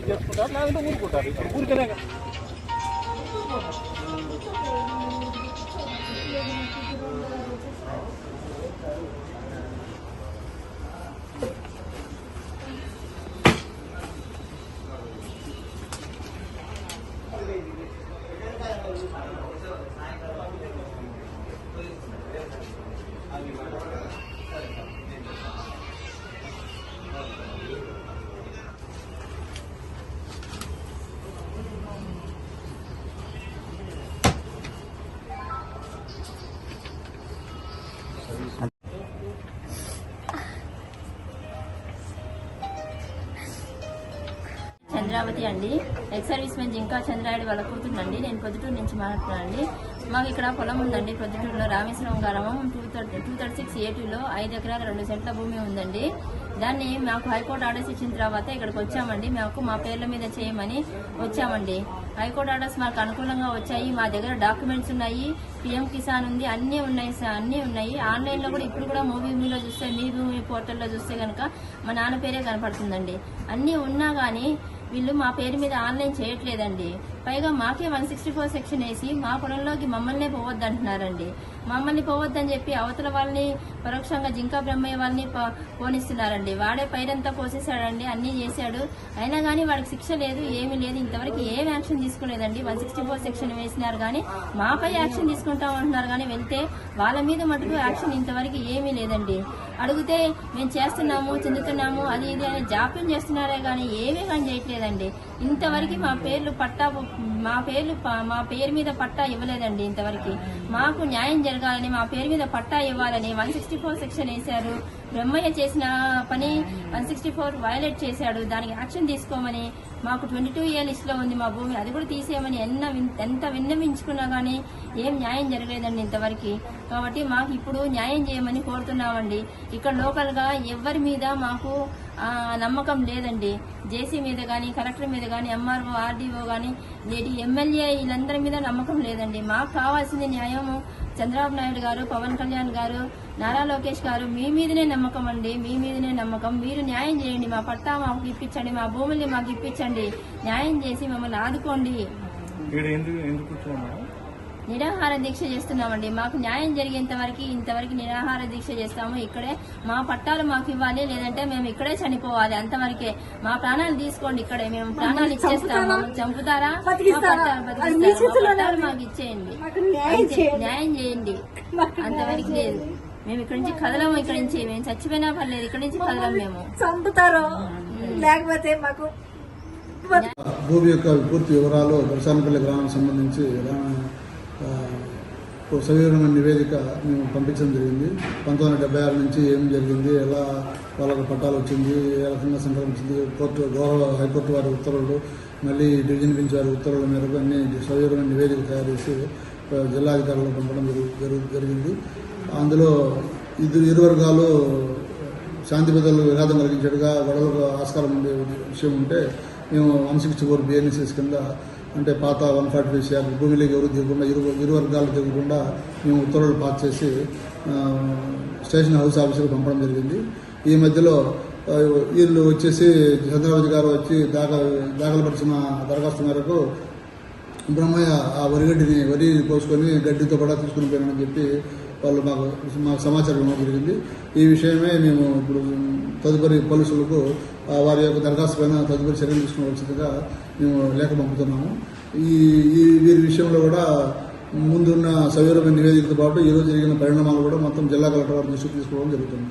దరఖాస్తులు ఇచ్చి చేసుకుంటారు లేదంటే ఊరుకుంటారు ఇప్పుడు ఊరికనే చంద్రావతి అండి. Ex service men Jinka Chandrayudu వాళ్ళ కూతుందండి నేను పొద్దుటూరు నుంచి మాట్లాడుతున్నానండి మాకు ఇక్కడ పొలం ఉందండి పొద్దుటూరులో రామేశ్వరం గ్రామం. Two thirty two thirty six ఏటీలో ఐదు ఎకరాల రెండు సెంట్ల భూమి ఉందండి. దాన్ని మాకు హైకోర్టు ఆర్డర్స్ ఇచ్చిన తర్వాత ఇక్కడికి వచ్చామండి. మాకు మా పేర్ల మీద చేయమని వచ్చామండి. హైకోర్టు ఆర్డర్స్ మాకు అనుకూలంగా వచ్చాయి. మా దగ్గర డాక్యుమెంట్స్ ఉన్నాయి. పిఎం కిసాన్ ఉంది. అన్నీ ఉన్నాయి సార్. అన్నీ ఉన్నాయి. ఆన్లైన్లో కూడా ఇప్పుడు కూడా మూవీ భూమిలో చూస్తే మీ భూమి పోర్టల్లో చూస్తే కనుక మా నాన్న పేరే కనపడుతుందండి. అన్నీ ఉన్నా కానీ వీళ్ళు మా పేరు మీద ఆన్లైన్ చేయట్లేదండి. పైగా మాకే వన్ సిక్స్టీ ఫోర్ సెక్షన్ వేసి మా పొలంలోకి మమ్మల్నే పోవద్దంటున్నారండి. మమ్మల్ని పోవద్దని చెప్పి అవతల వాళ్ళని పరోక్షంగా జింకా బ్రహ్మయ్య వాళ్ళని ప- పోనిస్తున్నారండి. వాడే పైరంతా పోసేసాడండి అన్నీ చేశాడు. అయినా కానీ వాడికి శిక్ష లేదు ఏమీ లేదు. ఇంతవరకు ఏం యాక్షన్ తీసుకోలేదండి. వన్ సిక్స్టీ ఫోర్ సెక్షన్ వేసినారు కానీ మాపై యాక్షన్ తీసుకుంటాం అంటున్నారు కానీ వెళ్తే వాళ్ళ మీద మటుకు యాక్షన్ ఇంతవరకు ఏమీ లేదండి. అడిగితే మేము చేస్తున్నాము చెందుతున్నాము అది ఇది అని జాప్యం చేస్తున్నారే కానీ ఏమీ కానీ చేయట్లేదండి. ఇంతవరకు మా పేర్లు పట్టా మా పేర్లు మా పేరు మీద పట్టా ఇవ్వలేదండి ఇంతవరకు. మాకు న్యాయం జరగాలని మా పేరు మీద పట్టా ఇవ్వాలని వన్ సిక్స్టీ ఫోర్ సెక్షన్ వేశారు. బ్రహ్మయ్య చేసిన పని వన్ సిక్స్టీ ఫోర్ వైలేట్ చేశాడు. దానికి యాక్షన్ తీసుకోమని మాకు ట్వంటీ టూ ఇయర్ లిస్ట్లో ఉంది మా భూమి. అది కూడా తీసేయమని ఎన్న విన్- ఎంత విన్నవించుకున్నా కానీ ఏం న్యాయం జరగలేదండి ఇంతవరకు. కాబట్టి మాకు ఇప్పుడు న్యాయం చేయమని కోరుతున్నామండి. ఇక్కడ లోకల్గా ఎవరి మీద మాకు నమ్మకం లేదండి. జేసీ మీద కానీ కలెక్టర్ మీద కానీ ఎంఆర్ఓ ఆర్డీఓ కానీ లేటి ఎమ్మెల్యే వీళ్ళందరి మీద నమ్మకం లేదండి. మాకు కావాల్సింది న్యాయము చంద్రబాబు నాయుడు గారు పవన్ కళ్యాణ్ గారు నారా లోకేష్ గారు మీ మీదనే నమ్మకం అండి మీ మీదనే నమ్మకం. మీరు న్యాయం చేయండి మా పట్టా మాకు ఇప్పించండి మా భూముల్ని మాకు ఇప్పించండి. న్యాయం చేసి మమ్మల్ని ఆదుకోండి. నిరాహార దీక్ష చేస్తున్నామండి. మాకు న్యాయం జరిగేంత వరకు ఇంతవరకు నిరాహార దీక్ష చేస్తాము. ఇక్కడే మా పట్టాలు మాకు ఇవ్వాలి. లేదంటే మేము ఇక్కడే చనిపోవాలి. అంతవరకే మా ప్రాణాలు తీసుకోండి ఇక్కడే. మేము ప్రాణాలు ఇచ్చేస్తాము. చంపుతారా? పట్టాలు. మాకు ఇచ్చేయండి. న్యాయం. చేయండి. అంతవరకు లేదు. మేము ఇక్కడ నుంచి కదలము. ఇక్కడ నుంచి మేము చచ్చిపోయినా పర్లేదు. ఇక్కడ నుంచి కదలం మేము. చంపుతారు? లేకపోతే మాకు భూమి యొక్క పూర్తి వివరాలు దర్శనపల్లి గ్రామానికి సంబంధించి సవివరమైన నివేదిక మేము పంపించడం జరిగింది. పంతొమ్మిది వందల డెబ్బై ఆరు నుంచి ఏం జరిగింది ఎలా వాళ్ళకు పట్టాలు వచ్చింది ఏ రకంగా సంక్రమించింది కోర్టు గౌరవ హైకోర్టు వారి ఉత్తర్వులు మళ్ళీ డివిజన్ బెంచ్ వారి ఉత్తర్వుల మేరకు అన్ని సవివరమైన నివేదిక తయారు చేసి జిల్లా జిల్లాధికారులకు పంపడం జరుగు- జరుగు- జరిగింది. అందులో ఇద్దరు ఇరు వర్గాలు శాంతి భద్రతలు విఘాతం కలిగించేట్టుగా గొడవలకు ఆస్కారం ఉండే విషయం ఉంటే మేము వన్ సిక్స్టీ ఫోర్ బిఎన్ఎస్ఎస్ కింద అంటే పాత వన్ ఫార్టీ ఫైవ్ సిఆర్ భూమిలోకి ఎవరు దిగకుండా ఇరు ఇరు వర్గాలు దిగకుండా మేము ఉత్తర్వులు పాస్ చేసి స్టేషన్ హౌస్ ఆఫీసుకు పంపడం జరిగింది. ఈ మధ్యలో వీళ్ళు వచ్చేసి చంద్రబాబు గారు వచ్చి దాఖ దాఖలుపరిచిన దరఖాస్తు మేరకు బ్రహ్మయ్య ఆ వరిగడ్డిని వరి పోసుకొని గడ్డితో కూడా తీసుకుని పోయినని చెప్పి వాళ్ళు మాకు మాకు సమాచారం ఇవ్వడం జరిగింది. ఈ విషయమే మేము ఇప్పుడు తదుపరి పోలీసులకు వారి యొక్క దరఖాస్తు పైన తదుపరి చర్యలు తీసుకోవాల్సిందిగా మేము లేఖ పంపుతున్నాము. ఈ ఈ వీరి విషయంలో కూడా ముందున్న సవివరమైన నివేదికతో పాటు ఈరోజు జరిగిన పరిణామాలు కూడా మొత్తం జిల్లా కలెక్టర్ వారి దృష్టికి తీసుకోవడం జరుగుతుంది.